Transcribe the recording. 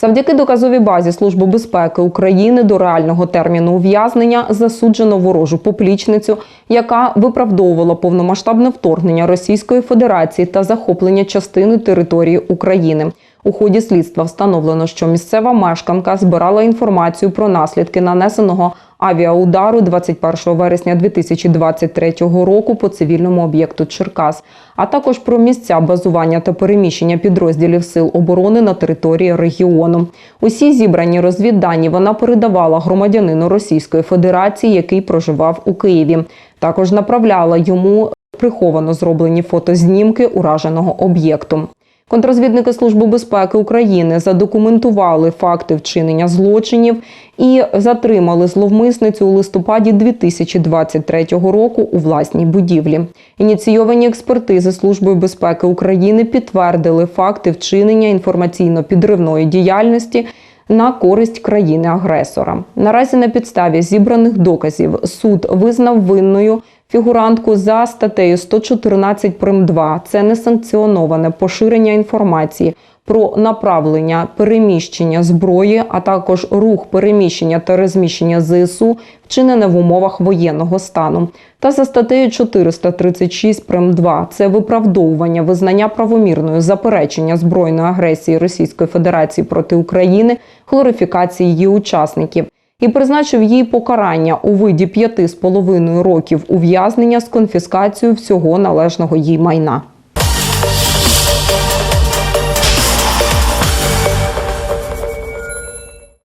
Завдяки доказовій базі Служби безпеки України до реального терміну ув'язнення засуджено ворожу поплічницю, яка виправдовувала повномасштабне вторгнення Російської Федерації та захоплення частини території України. У ході слідства встановлено, що місцева мешканка збирала інформацію про наслідки нанесеного авіаудару 21 вересня 2023 року по цивільному об'єкту Черкас, а також про місця базування та переміщення підрозділів сил оборони на території регіону. Усі зібрані розвіддані вона передавала громадянину Російської Федерації, який проживав у Києві. Також направляла йому приховано зроблені фотознімки ураженого об'єкту. Контрозвідники Служби безпеки України задокументували факти вчинення злочинів і затримали зловмисницю у листопаді 2023 року у власній будівлі. Ініційовані експертизи Службою безпеки України підтвердили факти вчинення інформаційно-підривної діяльності на користь країни-агресора. Наразі на підставі зібраних доказів суд визнав винною фігурантку за статтею 114 прим. 2. Це несанкціоноване поширення інформації про направлення переміщення зброї, а також рух переміщення та розміщення ЗСУ, вчинене в умовах воєнного стану. Та за статтею 436 прим. 2. Це виправдовування визнання правомірною заперечення збройної агресії Російської Федерації проти України, хлорифікації її учасників і призначив їй покарання у виді п'яти з половиною років ув'язнення з конфіскацією всього належного їй майна.